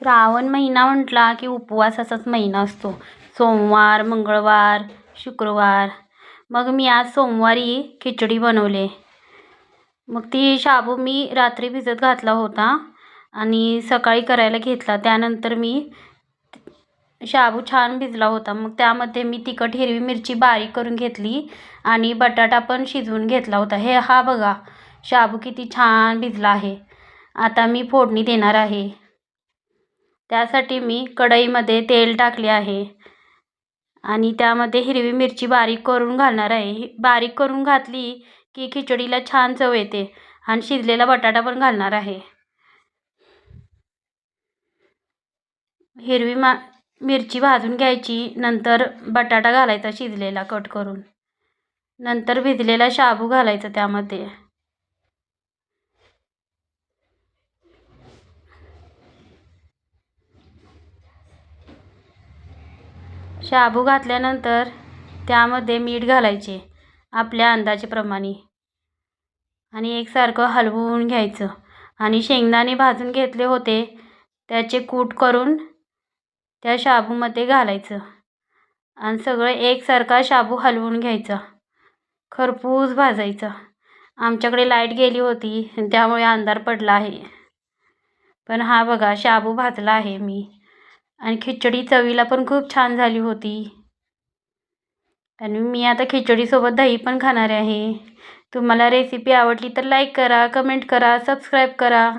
श्रावण महिना म्हटला की उपवासाचाच महिना असतो. सोमवार मंगळवार शुक्रवार. मग मी आज सोमवारी खिचडी बनवले. मग ती शाबू मी रात्री भिजत घातला होता आणि सकाळी करायला घेतला. त्यानंतर मी शाबू छान भिजला होता. मग त्यामध्ये मी तिखट हिरवी मिरची बारीक करून घेतली आणि बटाटा पण शिजवून घेतला होता. हे हा बघा शाबू किती छान भिजला आहे. आता मी फोडणी देणार आहे. त्यासाठी मी कढईमध्ये तेल टाकले आहे. आणि त्यामध्ये हिरवी मिरची बारीक करून घालणार आहे. बारीक करून घातली की खिचडीला छान चव येते आणि शिजलेला बटाटा पण घालणार आहे. हिरवी मा मिरची भाजून घ्यायची. नंतर बटाटा घालायचा शिजलेला कट करून. नंतर भिजलेला शाबू घालायचा त्यामध्ये. शाबू घातल्यानंतर त्यामध्ये मीठ घालायचे आपल्या अंदाजेप्रमाणे आणि एकसारखं हलवून घ्यायचं. आणि शेंगदाणे भाजून घेतले होते त्याचे कूट करून त्या शाबूमध्ये घालायचं. आणि सगळं एकसारखा शाबू हलवून घ्यायचा. खरपूस भाजायचा. आमच्याकडे लाइट गेली होती त्यामुळे अंधार पडला आहे. पण हा बघा शाबू भाजला आहे मी. आणि खिचडी चवीला पण खूप छान झाली होती. आणि मी आता खिचडीसोबत दही पण खाणार आहे. तुम्हाला रेसिपी आवडली तर लाईक करा कमेंट करा सबस्क्राईब करा.